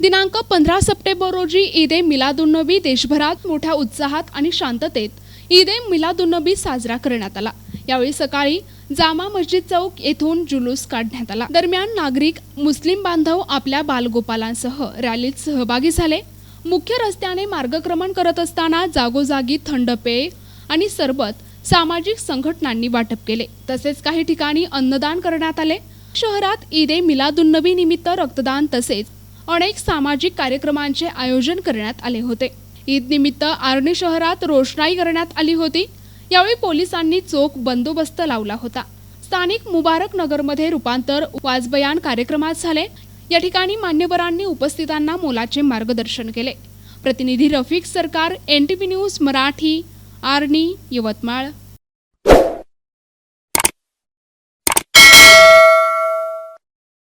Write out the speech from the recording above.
दिनांक पंधरा सप्टेंबर रोजी ईद ए मिलादुन्नबी देशभरात मोठ्या उत्साहात आणि शांततेत ईद ए मिलादुन्नबी साजरा करण्यात आला. यावेळी सकाळी जामा मस्जिद चौक येथून जुलूस काढण्यात आला. दरम्यान नागरिक मुस्लिम बांधव आपल्या बालगोपालांसह रॅलीत सहभागी झाले. मुख्य रस्त्याने मार्गक्रमण करत असताना जागोजागी थंड पेय आणि सरबत सामाजिक संघटनांनी वाटप केले. तसेच काही ठिकाणी अन्नदान करण्यात आले. शहरात ईद ए मिलादुन्नबी निमित्त रक्तदान तसेच अनेक सामाजिक कार्यक्रमांचे आयोजन करण्यात आले होते. ईद निमित्त आर्णी शहरात रोषणाई करण्यात आली होती. यावेळी पोलिसांनी चोख बंदोबस्त लावला होता. स्थानिक मुबारक नगरमध्ये रूपांतर वाजबयान कार्यक्रमात झाले. या ठिकाणी मान्यवरांनी उपस्थितांना मोलाचे मार्गदर्शन केले. प्रतिनिधी Rafiq Sarkar N T news Marathi Arni Yavatmal.